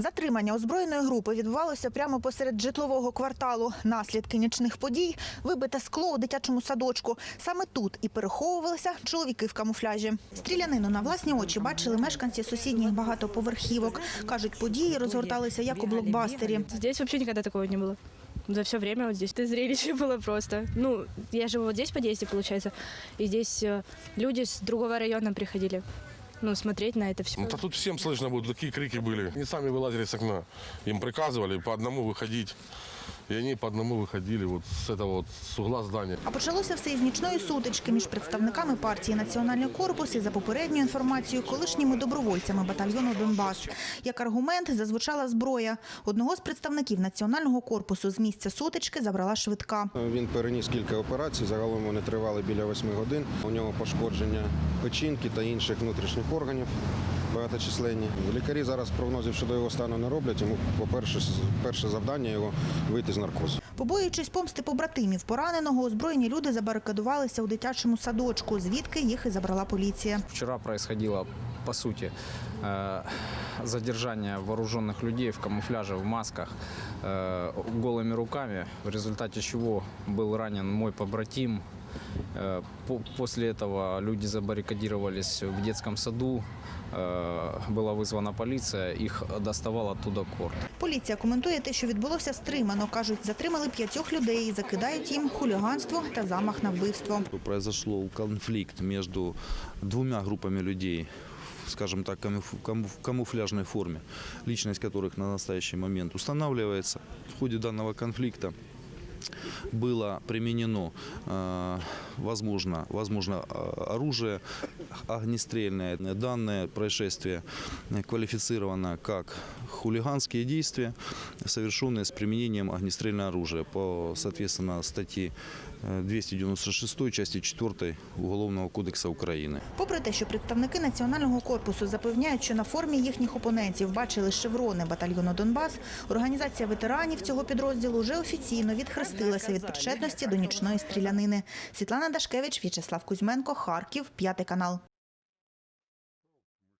Затримання озброєної групи відбувалося прямо посеред житлового кварталу. Наслідки нічних подій вибите скло у дитячому садочку. Саме тут і переховувалися чоловіки в камуфляжі. Стрілянину на власні очі бачили мешканці сусідніх багатоповерхівок. кажуть, події розгорталися як у блокбастері. Здесь вообще никогда такого не было. За все время вот здесь это зрелище было просто. Ну, я живу вот здесь в подъезде, получается, и здесь э, люди с другого района приходили, ну, смотреть на это все. Ну, да тут всем слышно будет, такие крики были. Они сами вылазили с окна. Им приказывали по одному выходить. И они по одному выходили вот с этого вот, с угла здания. А почалося все із нічної сутички між представниками партії Національний корпус і за попередньою інформацією колишніми добровольцями батальйону Донбас. Як аргумент зазвучала зброя. Одного з представників національного корпусу з місця сутички забрала швидка. Він переніс кілька операцій, загалом вони тривали біля 8 годин. У нього пошкодження печінки та інших внутрішніх органів багаточисленні. Лікарі зараз прогнозів щодо його стану не роблять. Йому, по-перше, перше завдання його вийти з наркозу. Побоюючись помсти побратимів пораненого, озброєні люди забарикадувалися у дитячому садочку, звідки їх і забрала поліція. Вчера происходило, по сути, э, задержание вооруженных людей в камуфляже, в масках, э, голыми руками, в результате чего был ранен мой побратим. Э, по- После этого люди забаррикадировались в детском саду, э, была вызвана полиция, их доставал оттуда корт. Поліція коментує те, що відбулося стримано. кажуть, затримали п'ятьох людей і закидають їм хуліганство та замах на вбивство. Произошло конфликт между двумя группами людей, скажем так, камуф- камуф- в камуфляжной форме, личность которых на настоящий момент устанавливается. В ходе данного конфликта было применено, э, возможно, возможно э, оружие огнестрельное. Данное происшествие квалифицировано как хулиганские действия, совершенные с применением огнестрельного оружия по, соответственно, статье э, 296 части 4 Уголовного кодекса Украины. Попри те, що представники національного корпусу запевняють, що на формі їхніх опонентів бачили шеврони батальйону Донбас, організація ветеранів цього підрозділу вже офіційно відхрестилася від причетності до нічної стрілянини. Світлана Дашкевич, В'ячеслав Кузьменко, Харків, п'ятий канал.